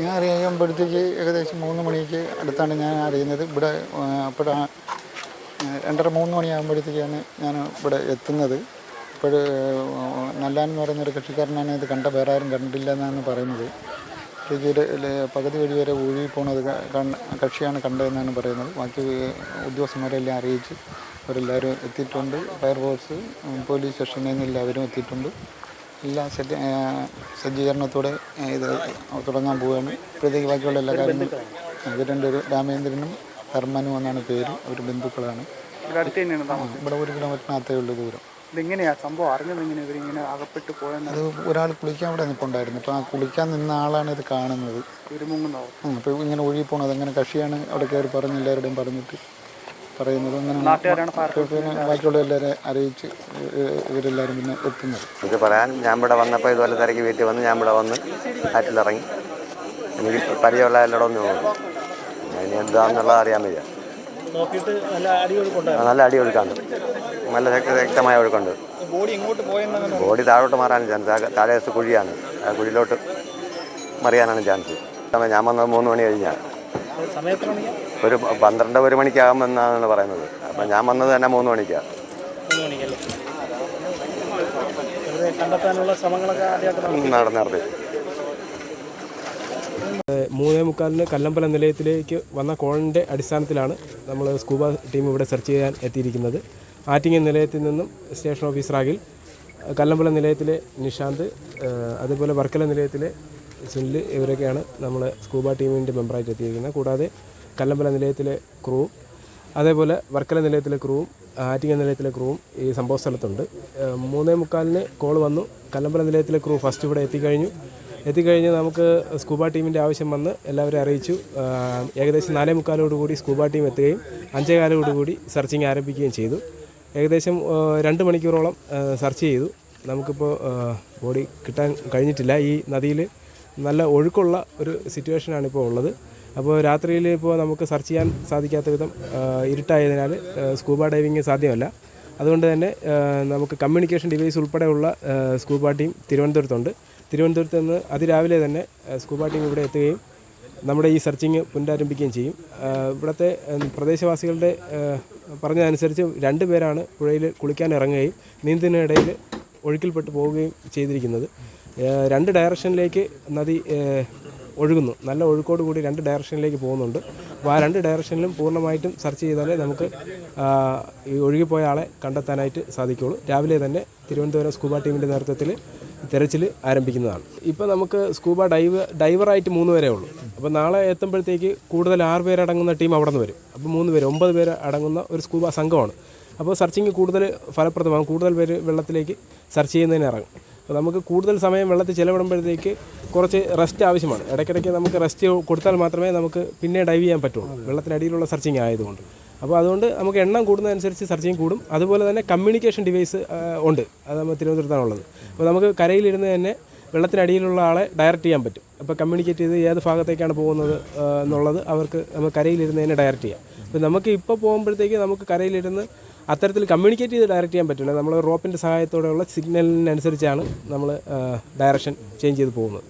ഞാൻ അറിയുമ്പോഴത്തേക്ക് ഏകദേശം മൂന്ന് മണിക്ക് അടുത്താണ് ഞാൻ അറിയുന്നത്. ഇവിടെ അപ്പോഴാണ് രണ്ടര മൂന്ന് മണിയാകുമ്പോഴത്തേക്കാണ് ഞാൻ ഇവിടെ എത്തുന്നത്. അപ്പോൾ നല്ലാൻ പറയുന്ന ഒരു കൃഷിക്കാരനാണ് ഇത് കണ്ട വേറെ ആരും കണ്ടില്ല എന്നാണ് പറയുന്നത്. ഇതിന്റെ പകുതി വഴി വരെ ഒഴുകി പോണത് കക്ഷിയാണ് കണ്ടതെന്നാണ് പറയുന്നത്. ബാക്കി ഉദ്യോഗസ്ഥന്മാരെല്ലാം അറിയിച്ച് അവരെല്ലാവരും എത്തിയിട്ടുണ്ട്. ഫയർഫോഴ്സ് പോലീസ് സ്റ്റേഷനിൽ നിന്ന് എല്ലാവരും എത്തിയിട്ടുണ്ട്. എല്ലാ സജ്ജ സജ്ജീകരണത്തോടെ ഇത് തുടങ്ങാൻ പോവുകയാണ്. ഇപ്പോഴത്തേക്ക് ബാക്കിയുള്ള എല്ലാ കാര്യങ്ങളും ഇവർ ഒരു രാമേന്ദ്രനും ധർമ്മനും എന്നാണ് പേര്. അവർ ബന്ധുക്കളാണ്. ഇവിടെ ഇവിടെ ഒരു കിലോമീറ്ററിനകത്തേ ഉള്ളൂ ദൂരം. ഇതെങ്ങനെയാ? സംഭവം അറിഞ്ഞത് എങ്ങനെ ഇവരിങ്ങനെ അകപ്പെട്ട് പോയെന്ന് അത് ഒരാൾ കുളിക്കാൻ അവിടെ നിൽപ്പുണ്ടായിരുന്നു ഇപ്പം ആ കുളിക്കാൻ നിന്ന ആളാണ് ഇത് കാണുന്നത്. മുങ്ങുന്നോ അപ്പോൾ ഇങ്ങനെ ഒഴുകി പോണത് അങ്ങനെ കക്ഷിയാണ്? അവിടെ കയറി പറഞ്ഞ് എല്ലാവരുടെയും പറഞ്ഞിട്ട്. പറയുന്നത് അങ്ങനെ ബാക്കിയുള്ള എല്ലാവരെ അറിയിച്ച് ഇവരെല്ലാവരും പിന്നെ എത്തുന്നത് ഇത് പറയാൻ ഞാൻ ഇവിടെ വന്നപ്പോൾ ഇതുപോലെ തിരക്ക് വീട്ടിൽ വന്ന് ഞാൻ ഇവിടെ വന്ന് ആറ്റിലിറങ്ങി. എനിക്ക് പരിചയമുള്ള എല്ലായിടം ഒന്ന് നോക്കും അതിന് എന്താണെന്നുള്ളത് അറിയാൻ വയ്യ. നോക്കിയിട്ട് നല്ല അടി കൊടുക്കുന്നുണ്ടായിരുന്നു നല്ല അടി ഒഴുക്കാണ്ട് നല്ല വ്യക്തമായ ഒഴുക്കുണ്ട്. ബോഡി താഴോട്ട് മാറാനും ചാൻസ് താഴെ ദിവസം കുഴിയാണ്. ആ കുഴിയിലോട്ട് മറിയാനാണ് ചാൻസ് ഞാൻ വന്നത് മൂന്ന് മണി കഴിഞ്ഞാൽ സമയത്തിനാണെങ്കിൽ ഒരു പന്ത്രണ്ട് ഒരു മണിക്കാകുമെന്നാണ് പറയുന്നത്. അപ്പം ഞാൻ വന്നത് തന്നെ മൂന്ന് മണിക്കാണ് മൂന്ന് മുക്കാലിന് കല്ലമ്പല നിലയത്തിലേക്ക് വന്ന കോളിന്റെ അടിസ്ഥാനത്തിലാണ് നമ്മൾ സ്കൂബ ടീം ഇവിടെ സെർച്ച് ചെയ്യാൻ എത്തിയിരിക്കുന്നത്. ആറ്റിങ്ങൽ നിലയത്തിൽ നിന്നും സ്റ്റേഷൻ ഓഫീസർ ആകിൽ കല്ലമ്പല നിലയത്തിലെ നിഷാന്ത് അതുപോലെ വർക്കല നിലയത്തിലെ സുനിൽ ഇവരൊക്കെയാണ് നമ്മൾ സ്കൂബ ടീമിന്റെ മെമ്പറായിട്ട് എത്തിയിരിക്കുന്നത്. കൂടാതെ കല്ലമ്പലം നിലയത്തിലെ ക്രൂ അതേപോലെ വർക്കല നിലയത്തിലെ ക്രൂവും ആറ്റിങ്ങ നിലയത്തിലെ ക്രൂവും ഈ സംഭവ സ്ഥലത്തുണ്ട്. മൂന്നേ മുക്കാലിന് കോൾ വന്നു. കല്ലമ്പല നിലയത്തിലെ ക്രൂ ഫസ്റ്റ് ഇവിടെ എത്തിക്കഴിഞ്ഞു. എത്തിക്കഴിഞ്ഞ് നമുക്ക് സ്കൂബ ടീമിന്റെ ആവശ്യം വന്ന് എല്ലാവരെയും അറിയിച്ചു. ഏകദേശം നാലേ മുക്കാലോടുകൂടി സ്കൂബ ടീം എത്തുകയും അഞ്ചേ കാലോടുകൂടി സെർച്ചിങ് ആരംഭിക്കുകയും ചെയ്തു. ഏകദേശം രണ്ട് മണിക്കൂറോളം സെർച്ച് ചെയ്തു. നമുക്കിപ്പോൾ ബോഡി കിട്ടാൻ കഴിഞ്ഞിട്ടില്ല. ഈ നദിയിൽ നല്ല ഒഴുക്കുള്ള ഒരു സിറ്റുവേഷനാണ് ഇപ്പോൾ ഉള്ളത്. അപ്പോൾ രാത്രിയിൽ ഇപ്പോൾ നമുക്ക് സെർച്ച് ചെയ്യാൻ സാധിക്കാത്ത വിധം ഇരുട്ടായതിനാൽ സ്കൂബ ഡൈവിങ് സാധ്യമല്ല. അതുകൊണ്ട് തന്നെ നമുക്ക് കമ്മ്യൂണിക്കേഷൻ ഡിവൈസ് ഉൾപ്പെടെയുള്ള സ്കൂബ ടീം തിരുവനന്തപുരത്തുണ്ട്. തിരുവനന്തപുരത്ത് നിന്ന് അതിരാവിലെ തന്നെ സ്കൂബ ടീം ഇവിടെ എത്തുകയും നമ്മുടെ ഈ സെർച്ചിങ് പുനരാരംഭിക്കുകയും ചെയ്യും. ഇവിടുത്തെ പ്രദേശവാസികളുടെ പറഞ്ഞതനുസരിച്ച് രണ്ട് പേരാണ് പുഴയിൽ കുളിക്കാൻ ഇറങ്ങുകയും നീന്തുന്നതിനിടയിൽ ഒഴുക്കിൽപ്പെട്ട് പോവുകയും ചെയ്തിരിക്കുന്നത്. രണ്ട് ഡയറക്ഷനിലേക്ക് നദി ഒഴുകുന്നു. നല്ല ഒഴുക്കോട് കൂടി രണ്ട് ഡയറക്ഷനിലേക്ക് പോകുന്നുണ്ട്. അപ്പോൾ ആ രണ്ട് ഡയറക്ഷനിലും പൂർണമായിട്ടും സെർച്ച് ചെയ്താലേ നമുക്ക് ഈ ഒഴുകിപ്പോയ ആളെ കണ്ടെത്താനായിട്ട് സാധിക്കുകയുള്ളൂ. രാവിലെ തന്നെ തിരുവനന്തപുരം സ്കൂബ ടീമിന്റെ നേതൃത്വത്തിൽ തിരച്ചിൽ ആരംഭിക്കുന്നതാണ്. ഇപ്പോൾ നമുക്ക് സ്കൂബ ഡൈവ് ഡൈവറായിട്ട് മൂന്ന് പേരേ ഉള്ളൂ. അപ്പോൾ നാളെ എത്തുമ്പോഴത്തേക്ക് കൂടുതൽ ആറ് പേരടങ്ങുന്ന ടീം അവിടെ നിന്ന് വരും. അപ്പോൾ മൂന്ന് പേര് ഒമ്പത് പേര് അടങ്ങുന്ന ഒരു സ്കൂബ സംഘമാണ്. അപ്പോൾ സെർച്ചിങ് കൂടുതൽ ഫലപ്രദമാകും കൂടുതൽ പേര് വെള്ളത്തിലേക്ക് സെർച്ച് ചെയ്യുന്നതിന് ഇറങ്ങും. അപ്പോൾ നമുക്ക് കൂടുതൽ സമയം വെള്ളത്തിൽ ചിലവിടുമ്പോഴത്തേക്ക് കുറച്ച് റെസ്റ്റ് ആവശ്യമാണ്. ഇടയ്ക്കിടയ്ക്ക് നമുക്ക് റെസ്റ്റ് കൊടുത്താൽ മാത്രമേ നമുക്ക് പിന്നെ ഡൈവ് ചെയ്യാൻ പറ്റുള്ളൂ. വെള്ളത്തിനടിയിലുള്ള സെർച്ചിങ് ആയതുകൊണ്ട്. അപ്പോൾ അതുകൊണ്ട് നമുക്ക് എണ്ണം കൂടുന്നതനുസരിച്ച് സെർച്ചിങ് കൂടും. അതുപോലെ തന്നെ കമ്മ്യൂണിക്കേഷൻ ഡിവൈസ് ഉണ്ട്. അത് നമ്മൾ തിരുവനന്തപുരത്താണുള്ളത് അപ്പോൾ നമുക്ക് കരയിലിരുന്ന് തന്നെ വെള്ളത്തിനടിയിലുള്ള ആളെ ഡയറക്റ്റ് ചെയ്യാൻ പറ്റും. അപ്പോൾ കമ്മ്യൂണിക്കേറ്റ് ചെയ്ത് ഏത് ഭാഗത്തേക്കാണ് പോകുന്നത് എന്നുള്ളത് അവർക്ക് നമുക്ക് കരയിലിരുന്ന് തന്നെ ഡയറക്റ്റ് ചെയ്യാം. അപ്പോൾ നമുക്ക് ഇപ്പോൾ പോകുമ്പോഴത്തേക്ക് നമുക്ക് കരയിലിരുന്ന് അത്തരത്തിൽ കമ്മ്യൂണിക്കേറ്റ് ചെയ്ത് ഡയറക്റ്റ് ചെയ്യാൻ പറ്റില്ല നമ്മൾ റോപ്പിന്റെ സഹായത്തോടെയുള്ള സിഗ്നലിനനുസരിച്ചാണ് നമ്മൾ ഡയറക്ഷൻ ചേഞ്ച് ചെയ്ത് പോകുന്നത്.